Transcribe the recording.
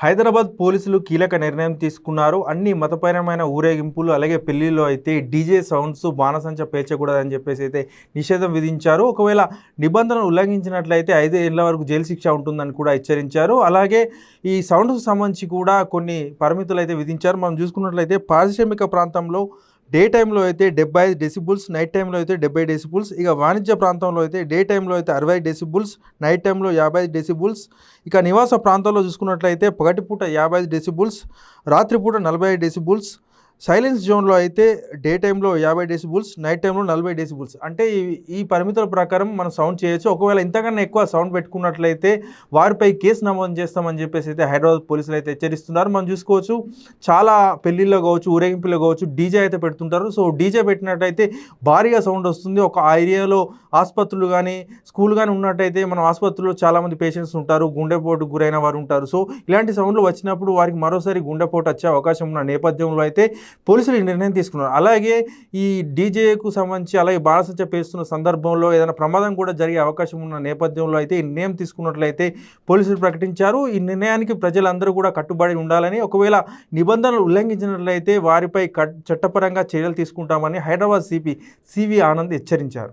హైదరాబాద్ పోలీసులు కీలక నిర్ణయం తీసుకున్నారు. అన్ని మతపరమైన ఊరేగింపులు అలాగే పెళ్ళిలో అయితే డీజే సౌండ్స్ బాణసంచ పేర్చకూడదని చెప్పేసి అయితే నిషేధం విధించారు. ఒకవేళ నిబంధనలు ఉల్లంఘించినట్లయితే ఐదు ఏళ్ళ వరకు జైలు శిక్ష ఉంటుందని కూడా హెచ్చరించారు. అలాగే ఈ సౌండ్కు సంబంధించి కూడా కొన్ని పరిమితులు అయితే విధించారు. మనం చూసుకున్నట్లయితే పారిశ్రామిక ప్రాంతంలో డే టైంలో అయితే డెబ్బై ఐదు డెసిబుల్స్ నైట్ టైంలో అయితే డెబ్బై డెసిబుల్స్. ఇక వాణిజ్య ప్రాంతంలో అయితే డే టైంలో అయితే అరవై డెసిబుల్స్ నైట్ టైంలో యాభై ఐదు డెసిబుల్స్. ఇక నివాస ప్రాంతాల్లో చూసుకున్నట్లయితే పగటిపూట యాభై ఐదు డెసిబుల్స్ రాత్రిపూట నలభై ఐదు డెసిబుల్స్. సైలెన్స్ జోన్లో అయితే డే టైంలో యాభై డెసిబుల్స్ నైట్ టైంలో నలభై డెసిబుల్స్. అంటే ఈ పరిమితుల ప్రకారం మనం సౌండ్ చేయొచ్చు. ఒకవేళ ఇంతకన్నా ఎక్కువ సౌండ్ పెట్టుకున్నట్లయితే వారిపై కేసు నమోదు చేస్తామని చెప్పేసి అయితే హైదరాబాద్ పోలీసులు అయితే హెచ్చరిస్తున్నారు. మనం చూసుకోవచ్చు చాలా పెళ్ళిళ్ళు కావచ్చు ఊరేగింపులో కావచ్చు డీజే అయితే పెడుతుంటారు. సో డీజే పెట్టినట్టయితే భారీగా సౌండ్ వస్తుంది. ఒక ఆ ఏరియాలో ఆసుపత్రులు కానీ స్కూల్ కానీ ఉన్నట్టయితే మనం ఆసుపత్రుల్లో చాలామంది పేషెంట్స్ ఉంటారు. గుండెపోటు గురైన వారు ఉంటారు. సో ఇలాంటి సౌండ్లు వచ్చినప్పుడు వారికి మరోసారి గుండెపోటు వచ్చే అవకాశం ఉన్న నేపథ్యంలో అయితే పోలీసులు ఈ నిర్ణయం తీసుకున్నారు. అలాగే ఈ డీజేకు సంబంధించి అలాగే బాణసంచ పేస్తున్న సందర్భంలో ఏదైనా ప్రమాదం కూడా జరిగే అవకాశం ఉన్న నేపథ్యంలో అయితే ఈ నిర్ణయం తీసుకున్నట్లయితే పోలీసులు ప్రకటించారు. ఈ నిర్ణయానికి ప్రజలందరూ కూడా కట్టుబడి ఉండాలని ఒకవేళ నిబంధనలు ఉల్లంఘించినట్లయితే వారిపై కట్ చట్టపరంగా చర్యలు తీసుకుంటామని హైదరాబాద్ సిపి సివి ఆనంద్ హెచ్చరించారు.